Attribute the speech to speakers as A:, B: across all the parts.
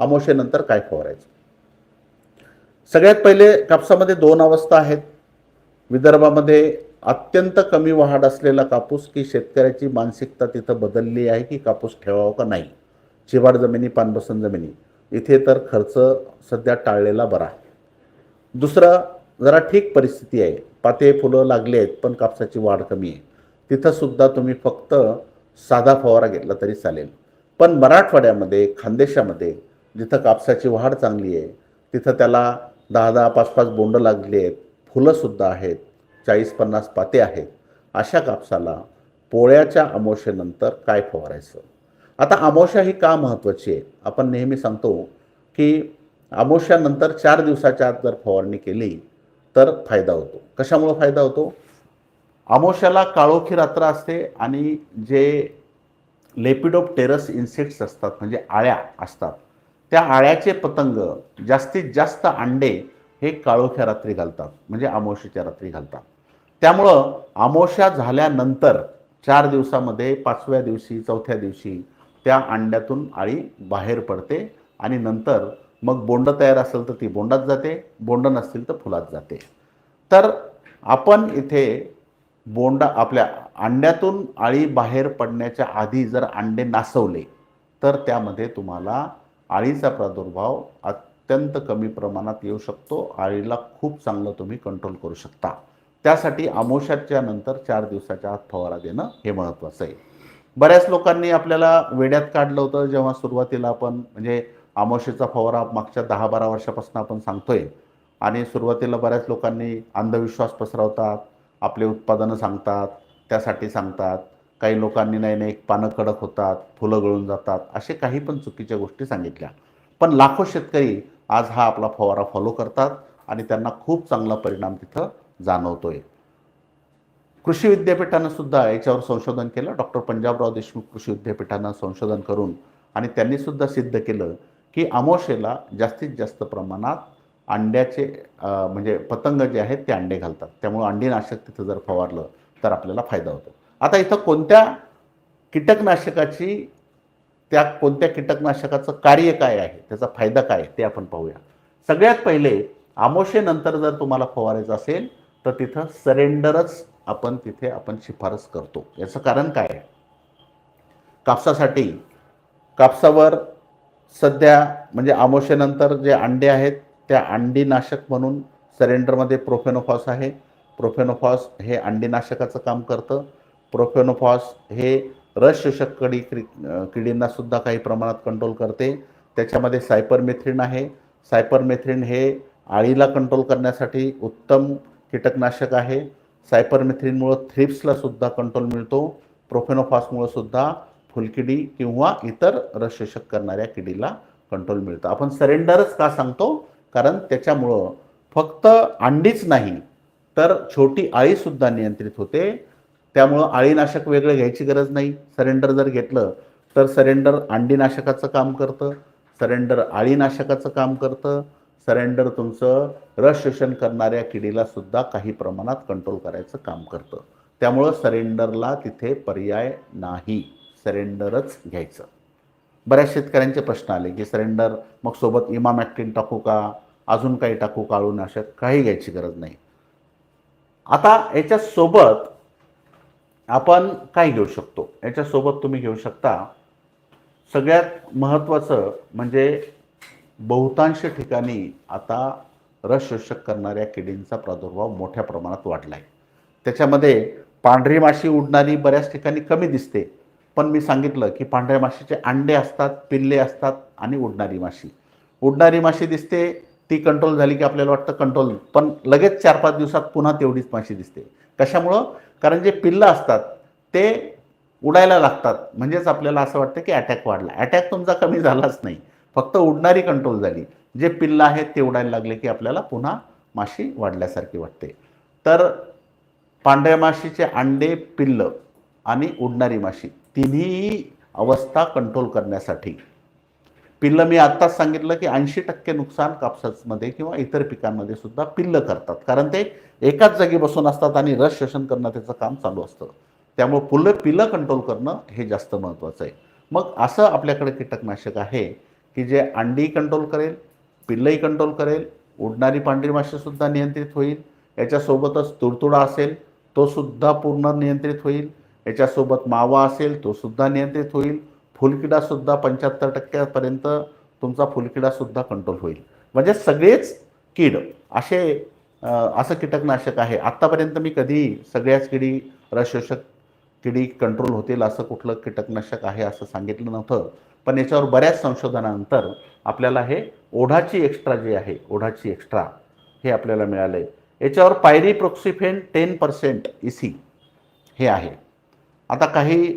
A: अमोशेनंतर काय फवारायचं सगळ्यात पहिले कापसामध्ये दोन अवस्था आहेत. विदर्भामध्ये अत्यंत कमी वाढ असलेला कापूस की शेतकऱ्याची मानसिकता तिथं बदलली आहे की कापूस ठेवावा का नाही? चिवाड जमिनी पानबसन जमिनी. इथे तर खर्च सध्या टाळलेला बरा आहे. दुसरं जरा ठीक परिस्थिती आहे. पाते फुलं लागली आहेत पण कापसाची वाढ कमी आहे. तिथंसुद्धा तुम्ही फक्त साधा फवारा घेतला तरी चालेल. पण मराठवाड्यामध्ये खानदेशामध्ये जिथं कापसाची वाढ चांगली आहे तिथं त्याला दहा दहा पाच पाच बोंड लागली आहेत फुलंसुद्धा आहेत चाळीस पन्नास पाते आहेत. अशा कापसाला पोळ्याच्या अमावस्येनंतर काय फवारायचं? आता अमावस्या ही का महत्त्वाची आहे? आपण नेहमी सांगतो की अमावस्यानंतर चार दिवसाच्या आत जर फवारणी केली तर फायदा होतो. कशामुळं फायदा होतो? अमावस्याला काळोखी रात्र असते आणि जे लेपिडोप टेरस इन्सेक्ट्स असतात म्हणजे आळ्या असतात त्या आळ्याचे पतंग जास्तीत जास्त अंडे हे काळोख्या रात्री घालतात म्हणजे अमावस्येच्या रात्री घालतात. त्यामुळं आमोश्या झाल्यानंतर चार दिवसामध्ये पाचव्या दिवशी चौथ्या दिवशी त्या अंड्यातून आळी बाहेर पडते आणि नंतर मग बोंड तयार असेल तर ती बोंडात जाते बोंड नसतील तर फुलात जाते. तर आपण इथे बोंडा आपल्या अंड्यातून आळी बाहेर पडण्याच्या आधी जर अंडे नासवले तर त्यामध्ये तुम्हाला आळीचा प्रादुर्भाव अत्यंत कमी प्रमाणात येऊ शकतो. आळीला खूप चांगलं तुम्ही कंट्रोल करू शकता. त्यासाठी आमोशाच्या नंतर चार दिवसाच्या आत फवारा देणं हे महत्त्वाचं आहे. बऱ्याच लोकांनी आपल्याला वेड्यात काढलं होतं जेव्हा सुरुवातीला आपण म्हणजे आमोशेचा फवारा मागच्या दहा बारा वर्षापासून आपण सांगतोय. आणि सुरुवातीला बऱ्याच लोकांनी अंधविश्वास पसरवतात आपले उत्पादनं सांगतात त्यासाठी सांगतात. काही लोकांनी नाही नाही पानं कडक होतात फुलं गळून जातात असे काही पण चुकीच्या गोष्टी सांगितल्या. पण लाखो शेतकरी आज हा आपला फवारा फॉलो करतात आणि त्यांना खूप चांगला परिणाम तिथं जाणवतोय. कृषी विद्यापीठानं सुद्धा याच्यावर संशोधन केलं. डॉक्टर पंजाबराव देशमुख कृषी विद्यापीठानं संशोधन करून आणि त्यांनी सुद्धा सिद्ध केलं की अमोशेला जास्तीत जास्त प्रमाणात अंड्याचे म्हणजे पतंग जे आहेत ते अंडे घालतात. त्यामुळे अंडीनाशक तिथं जर फवारलं तर आपल्याला फायदा होतो. आता इथं कोणत्या कीटकनाशकाची त्या कोणत्या कीटकनाशकाचं कार्य काय आहे? त्याचा फायदा काय आहे? ते आपण पाहूया. सगळ्यात पहिले आमोशेनंतर जर तुम्हाला फवारायचं असेल तर तिथं सरेंडरच आपण तिथे आपण शिफारस करतो. याचं कारण काय आहे? कापसासाठी कापसावर सध्या म्हणजे आमोशेनंतर जे अंडे आहेत त्या अंडीनाशक म्हणून सरेंडरमध्ये प्रोफेनोफॉस आहे. प्रोफेनोफॉस हे अंडीनाशकाचं काम करतं. प्रोफेनोफॉस हे रस शोषक कडी क्रि किडींना सुद्धा काही प्रमाणात कंट्रोल करते. त्याच्यामध्ये सायपरमेथ्रिन आहे. सायपरमेथ्रिन हे आळीला कंट्रोल करण्यासाठी उत्तम कीटकनाशक आहे. सायपरमेथ्रिनमुळं थ्रिप्सला सुद्धा कंट्रोल मिळतो. प्रोफेनोफॉसमुळं सुद्धा फुलकिडी किंवा इतर रसशोषक करणाऱ्या किडीला कंट्रोल मिळतं. आपण सरेंडरच का सांगतो? कारण त्याच्यामुळं फक्त अंडीच नाही तर छोटी आळीसुद्धा नियंत्रित होते. त्यामुळं आळीनाशक वेगळं घ्यायची गरज नाही. सरेंडर जर घेतलं तर सरेंडर अंडीनाशकाचं काम करतं सरेंडर आळीनाशकाचं काम करतं सरेंडर तुमचं रस शोषण करणाऱ्या किडीला सुद्धा काही प्रमाणात कंट्रोल करायचं काम करतं. त्यामुळं सरेंडरला तिथे पर्याय नाही. सरेंडरच घ्यायचं. बऱ्याच शेतकऱ्यांचे प्रश्न आले की सरेंडर मग सोबत इमामॅक्टिन टाकू का? अजून काही टाकू काळूनाशक? काही घ्यायची गरज नाही. आता याच्यासोबत आपण काय घेऊ शकतो. याच्यासोबत तुम्ही घेऊ शकता सगळ्यात महत्त्वाचं म्हणजे बहुतांश ठिकाणी आता रस शोषक करणाऱ्या किडींचा प्रादुर्भाव मोठ्या प्रमाणात वाढला आहे त्याच्यामध्ये पांढरी माशी उडणारी बऱ्याच ठिकाणी कमी दिसते. पण मी सांगितलं की पांढऱ्या माशीचे अंडे असतात पिल्ले असतात आणि उडणारी माशी. उडणारी माशी दिसते ती कंट्रोल झाली की आपल्याला वाटतं कंट्रोल पण लगेच चार पाच दिवसात पुन्हा तेवढीच माशी दिसते. कशामुळं? कारण जे पिल्लं असतात ते उडायला लागतात. म्हणजेच आपल्याला असं वाटतं की अटॅक वाढला. अटॅक तुमचा कमी झालाच नाही. फक्त उडणारी कंट्रोल झाली. जे पिल्लं आहेत ते उडायला लागले की आपल्याला पुन्हा माशी वाढल्यासारखी वाटते. तर पांढऱ्या माशीचे अंडे पिल्लं आणि उडणारी माशी तिन्ही अवस्था कंट्रोल करण्यासाठी पिल्लं मी आत्ताच सांगितलं की ऐंशी टक्के नुकसान कापसामध्ये किंवा इतर पिकांमध्ये सुद्धा पिल्लं करतात. कारण ते एकाच जागी बसून असतात आणि रस शोषण करणं त्याचं काम चालू असतं. त्यामुळे पुल्लं पिलं कंट्रोल करणं हे जास्त महत्त्वाचं आहे. मग असं आपल्याकडे कीटकनाशक आहे की जे अंडी कंट्रोल करेल पिल्लही कंट्रोल करेल उडणारी पांढरी माशीसुद्धा नियंत्रित होईल. याच्यासोबतच तुडतुडा असेल तो सुद्धा पूर्ण नियंत्रित होईल. याच्यासोबत मावा असेल तो सुद्धा नियंत्रित होईल. फुलकिडासुद्धा पंच्याहत्तर टक्क्यापर्यंत तुमचा फुलकिडासुद्धा कंट्रोल होईल. म्हणजे सगळेच कीड असे असं कीटकनाशक आहे. आत्तापर्यंत मी कधी सगळ्याच किडी रसशोषक किडी कंट्रोल होतील असं कुठलं कीटकनाशक आहे असं सांगितलं नव्हतं. पण याच्यावर बऱ्याच संशोधनानंतर आपल्याला हे ओढाची एक्स्ट्रा जे आहे ओढाची एक्स्ट्रा हे आपल्याला मिळालं आहे याच्यावर पायरी प्रोक्सिफेन टेन पर्सेंट इसी हे आहे. आता काही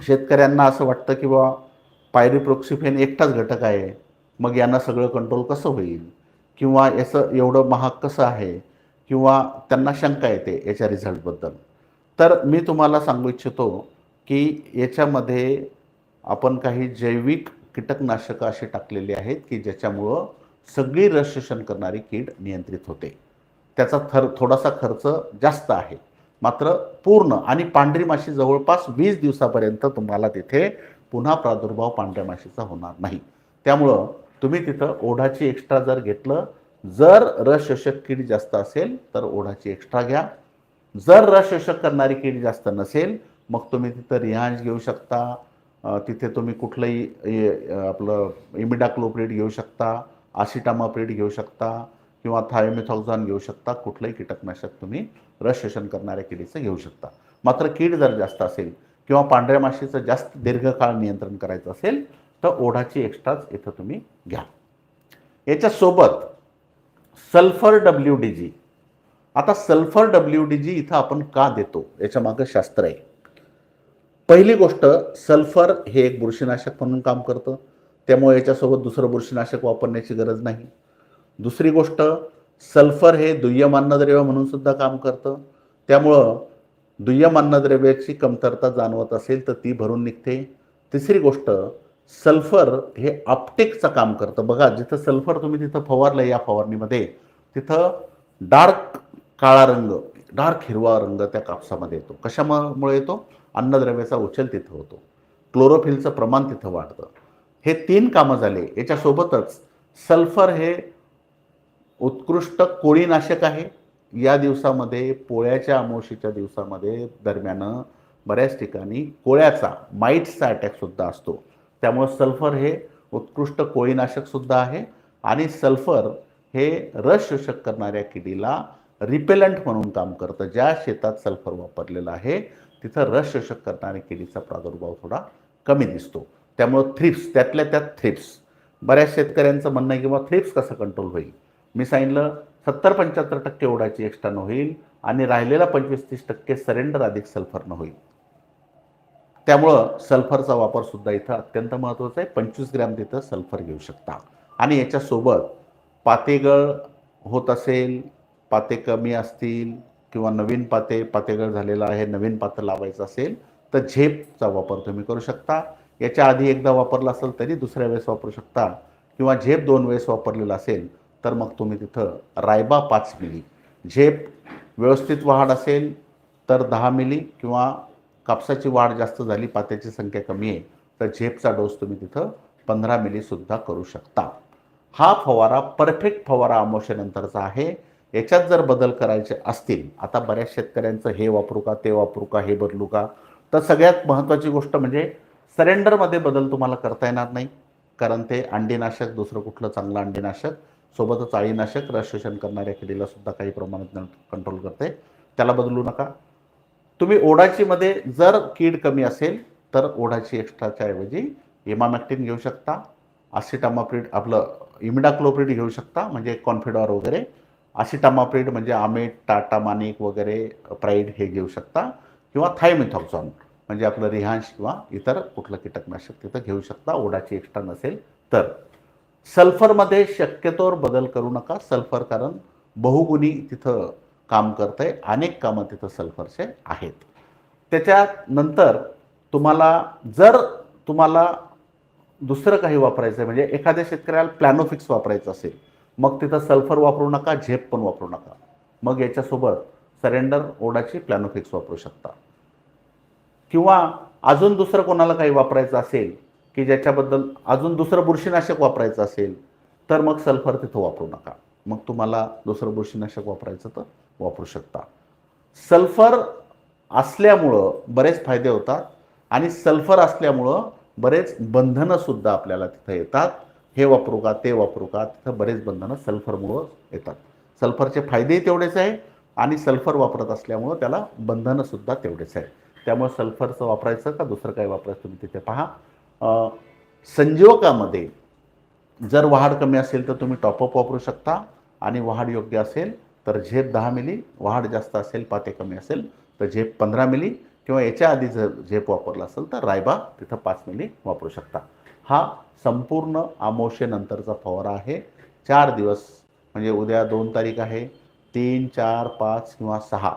A: शेतकऱ्यांना असं वाटतं की बाबा पायरीप्रोक्सिफेन एकटाच घटक आहे. मग यांना सगळं कंट्रोल कसं होईल? किंवा याचं एवढं महाग कसं आहे? किंवा त्यांना शंका येते याच्या रिझल्टबद्दल तर मी तुम्हाला सांगू इच्छितो की याच्यामध्ये आपण काही जैविक कीटकनाशकं अशी टाकलेली आहेत की ज्याच्यामुळं सगळी रस करणारी कीड नियंत्रित होते. त्याचा थर थोडासा खर्च जास्त आहे. मात्र पूर्ण आणि पांढरी माशी जवळपास वीस दिवसापर्यंत तुम्हाला तिथे पुन्हा प्रादुर्भाव पांढऱ्या माशीचा होणार नाही. त्यामुळं तुम्ही तिथं ओढाची एक्स्ट्रा जर घेतलं जर रस शोषक कीड जास्त असेल तर ओढाची एक्स्ट्रा घ्या. जर रस शोषक करणारी कीड जास्त नसेल मग तुम्ही तिथं रिहांज घेऊ शकता. तिथे तुम्ही कुठलंही आपलं इमिडाक्लोप्रिड घेऊ शकता आसिटामाप्रिड घेऊ शकता किंवा थायोमिथॉक्झॉन घेऊ शकता कुठलंही कीटकनाशक तुम्ही रस शोषण करणाऱ्या किडीचं घेऊ शकता. मात्र कीड जर जास्त असेल किंवा पांढऱ्या माशीचं जास्त दीर्घकाळ नियंत्रण करायचं असेल तर ओढाची एक्स्ट्राच इथं तुम्ही घ्या. याच्यासोबत सल्फर डब्ल्यू डी जी आता सल्फर डब्ल्यू डी जी इथं आपण का देतो? याच्या मागं शास्त्र आहे. पहिली गोष्ट सल्फर हे एक बुरशीनाशक म्हणून काम करतं. त्यामुळे याच्यासोबत दुसरं बुरशीनाशक वापरण्याची गरज नाही. दुसरी गोष्ट सल्फर हे दुय्यम अन्नद्रव्य म्हणून सुद्धा काम करतं. त्यामुळं दुय्यम अन्नद्रव्याची कमतरता जाणवत असेल तर ती भरून निघते. तिसरी गोष्ट सल्फर हे आपटेकचं काम करतं. बघा जिथं सल्फर तुम्ही तिथं फवारलं या फवारणीमध्ये तिथं डार्क काळा रंग डार्क हिरवा रंग त्या कापसामध्ये येतो. कशामुळे येतो? अन्नद्रव्याचा उचल तिथं होतो. क्लोरोफिलचं प्रमाण तिथं वाढतं. हे तीन कामं झाले. याच्यासोबतच सल्फर हे उत्कृष्ट कोळीनाशक आहे. या दिवसामध्ये पोळ्याच्या अमावशीच्या दिवसामध्ये दरम्यान बऱ्याच ठिकाणी कोळ्याचा माईट्सचा अटॅकसुद्धा असतो. त्यामुळं सल्फर हे उत्कृष्ट कोळीनाशकसुद्धा आहे आणि सल्फर हे रस शोषक करणाऱ्या किडीला रिपेलंट म्हणून काम करतं. ज्या शेतात सल्फर वापरलेलं आहे तिथं रस शोषक करणाऱ्या किडीचा प्रादुर्भाव थोडा कमी दिसतो. त्यामुळं थ्रिप्स त्यातल्या त्यात थ्रिप्स बऱ्याच शेतकऱ्यांचं म्हणणं आहे की बाबा थ्रिप्स कसं कंट्रोल होईल? मी सांगितलं सत्तर पंच्याहत्तर टक्के ओढाची एक्स्ट्रानं होईल आणि राहिलेला पंचवीस तीस टक्के सरेंडर अधिक सल्फरनं होईल. त्यामुळं सल्फरचा वापर सुद्धा इथं अत्यंत महत्त्वाचा आहे. पंचवीस ग्रॅम तिथं सल्फर घेऊ शकता. आणि याच्यासोबत पातेगळ होत असेल पाते कमी असतील किंवा नवीन पाते पातेगळ झालेला आहे नवीन पातं लावायचं असेल तर झेपचा वापर तुम्ही करू शकता. याच्या आधी एकदा वापरला असेल तरी दुसऱ्या वेळेस वापरू शकता. किंवा झेप दोन वेळेस वापरलेला असेल तर मग तुम्ही तिथं रायबा पाच मिली. झेप व्यवस्थित वाढ असेल तर दहा मिली किंवा कापसाची वाढ जास्त झाली पात्याची संख्या कमी आहे तर झेपचा डोस तुम्ही तिथं पंधरा मिलीसुद्धा करू शकता. हा फवारा परफेक्ट फवारा अमावशेनंतरचा आहे. याच्यात जर बदल करायचे असतील आता बऱ्याच शेतकऱ्यांचं हे वापरू का ते वापरू का हे बदलू का? तर सगळ्यात महत्त्वाची गोष्ट म्हणजे सरेंडरमध्ये बदल तुम्हाला करता येणार नाही कारण ते अंडीनाशक दुसरं कुठलं चांगलं अंडीनाशक सोबतच अळीनाशक रस करणाऱ्या किडीला सुद्धा काही प्रमाणात कंट्रोल करते. त्याला बदलू नका. तुम्ही ओढाचीमध्ये जर कीड कमी असेल तर ओढाची एक्स्ट्राच्या ऐवजी इमामॅक्टिन घेऊ शकता. आसिटामाप्रिड आपलं इमिडाक्लोप्रिड घेऊ शकता म्हणजे कॉन्फिडॉर वगैरे. आसिटामाप्रिड म्हणजे आमेट टाटा मानिक वगैरे प्राईड हे घेऊ शकता. किंवा थायमिथॉक्झॉन म्हणजे आपलं रिहांश किंवा इतर कुठलं कीटकनाशक तिथं घेऊ शकता. ओढाची एक्स्ट्रा नसेल तर. सल्फरमध्ये शक्यतोवर बदल करू नका. सल्फर कारण बहुगुणी तिथं काम करतं आहे अनेक कामं तिथं सल्फरचे आहेत. त्याच्यानंतर तुम्हाला जर तुम्हाला दुसरं काही वापरायचं आहे म्हणजे एखाद्या शेतकऱ्याला प्लॅनोफिक्स वापरायचं असेल मग तिथं सल्फर वापरू नका झेप पण वापरू नका. मग याच्यासोबत सरेंडर ओडाची प्लॅनोफिक्स वापरू शकता. किंवा अजून दुसरं कोणाला काही वापरायचं असेल की ज्याच्याबद्दल अजून दुसरं बुरशीनाशक वापरायचं असेल तर मग सल्फर तिथं वापरू नका. मग तुम्हाला दुसरं बुरशीनाशक वापरायचं तर वापरू शकता. सल्फर असल्यामुळं बरेच फायदे होतात आणि सल्फर असल्यामुळं बरेच बंधनंसुद्धा आपल्याला तिथं येतात. हे वापरू का ते वापरू का तिथं बरेच बंधनं सल्फरमुळं येतात. सल्फरचे फायदेही तेवढेच आहे आणि सल्फर वापरत असल्यामुळं त्याला बंधनंसुद्धा तेवढेच आहे त्यामुळे सल्फरचं वापरायचं का दुसरं काय वापरायचं तुम्ही तिथे पहा. संजीवकामध्ये जर वाढ कमी असेल तर तुम्ही टॉपअप वापरू शकता आणि वाढ योग्य असेल तर झेप दहा मिली वाढ जास्त असेल पाते कमी असेल तर झेप पंधरा मिली किंवा याच्या आधी जर झेप वापरला असेल तर रायबा तिथं पाच मिली वापरू शकता. हा संपूर्ण आमोशेनंतरचा फवारा आहे. चार दिवस म्हणजे उद्या दोन तारीख आहे. तीन चार पाच किंवा सहा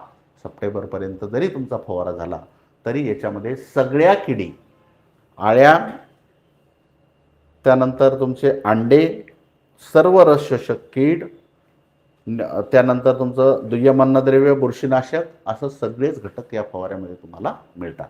A: सप्टेंबरपर्यंत जरी तुमचा फवारा झाला तरी याच्यामध्ये सगळ्या किडी आळ्या त्यानंतर तुमचे अंडे सर्व रसशोषक कीड त्यानंतर तुमचं दुय्यम अन्नद्रव्य बुरशीनाशक असं सगळेच घटक या फवाऱ्यामध्ये तुम्हाला मिळतात.